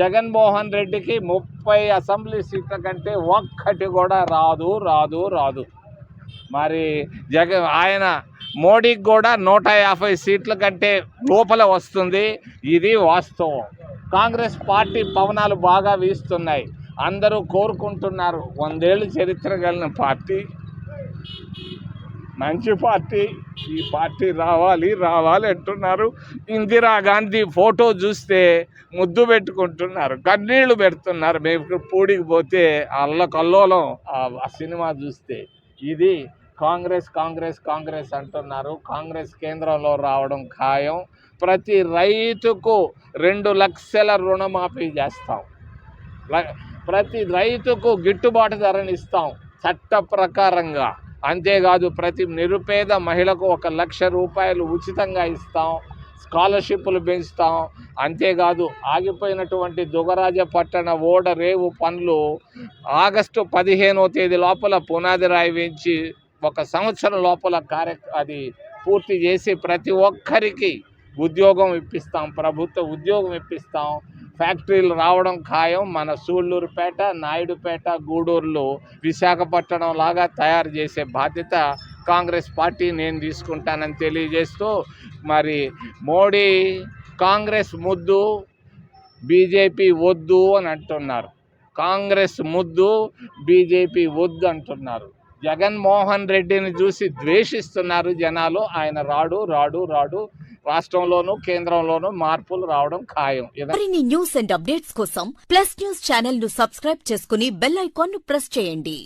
జగన్మోహన్ రెడ్డికి ముప్పై అసెంబ్లీ సీట్ల కంటే ఒక్కటి కూడా రాదు రాదు రాదు. మరి జగ ఆయన మోడీకి కూడా నూట యాభై సీట్ల కంటే లోపల వస్తుంది. ఇది వాస్తవం. కాంగ్రెస్ పార్టీ పవనాలు బాగా వీస్తున్నాయి. అందరూ కోరుకుంటున్నారు. వందేళ్ళు చరిత్ర కలిగిన పార్టీ. మంచి పార్టీ. ఈ పార్టీ రావాలి రావాలి అంటున్నారు. ఇందిరా గాంధీ ఫోటో చూస్తే ముద్దు పెట్టుకుంటున్నారు కన్నీళ్ళు పెడుతున్నారు. మేము పూడికి పోతే అల్ల కల్లోలం ఆ సినిమా చూస్తే. ఇది కాంగ్రెస్ కాంగ్రెస్ కాంగ్రెస్ అంటున్నారు. కాంగ్రెస్ కేంద్రంలో రావడం ఖాయం. ప్రతి రైతుకు రెండు లక్షల రుణమాఫీ చేస్తాం. ప్రతి రైతుకు గిట్టుబాటు ధరని ఇస్తాం చట్ట ప్రకారంగా. అంతేకాదు ప్రతి నిరుపేద మహిళకు ఒక లక్ష రూపాయలు ఉచితంగా ఇస్తాం స్కాలర్షిప్లు పెంచుతాం. అంతేకాదు ఆగిపోయినటువంటి దుగరాజ పట్టణ ఓడ రేవు పనులు ఆగస్టు పదిహేనో తేదీ లోపల పునాది రాయి వేయించి ఒక సంవత్సరం లోపల కార్య అది పూర్తి చేసి ప్రతి ఒక్కరికి ఉద్యోగం ఇప్పిస్తాం ప్రభుత్వ ఉద్యోగం ఇప్పిస్తాం. ఫ్యాక్టరీలు రావడం ఖాయం. మన సూళ్ళూరుపేట నాయుడుపేట గూడూరులో విశాఖపట్నం లాగా తయారు చేసే బాధ్యత కాంగ్రెస్ పార్టీ నేను తీసుకుంటానని తెలియజేస్తూ మరి మోడీ కాంగ్రెస్ ముద్దు బీజేపీ వద్దు అని అంటున్నారు. కాంగ్రెస్ ముద్దు బీజేపీ వద్దు అంటున్నారు. జగన్మోహన్ రెడ్డిని చూసి ద్వేషిస్తున్నారు జనాలు. ఆయన రాడు రాడు రాడు. రాష్ట్రంలోనూ కేంద్రంలోనూ మార్పులు రావడం ఖాయం. మరిన్ని న్యూస్ అండ్ అప్డేట్స్ కోసం ప్లస్ న్యూస్ ఛానల్ను సబ్స్క్రైబ్ చేసుకుని బెల్ ఐకాన్ను ప్రెస్ చేయండి.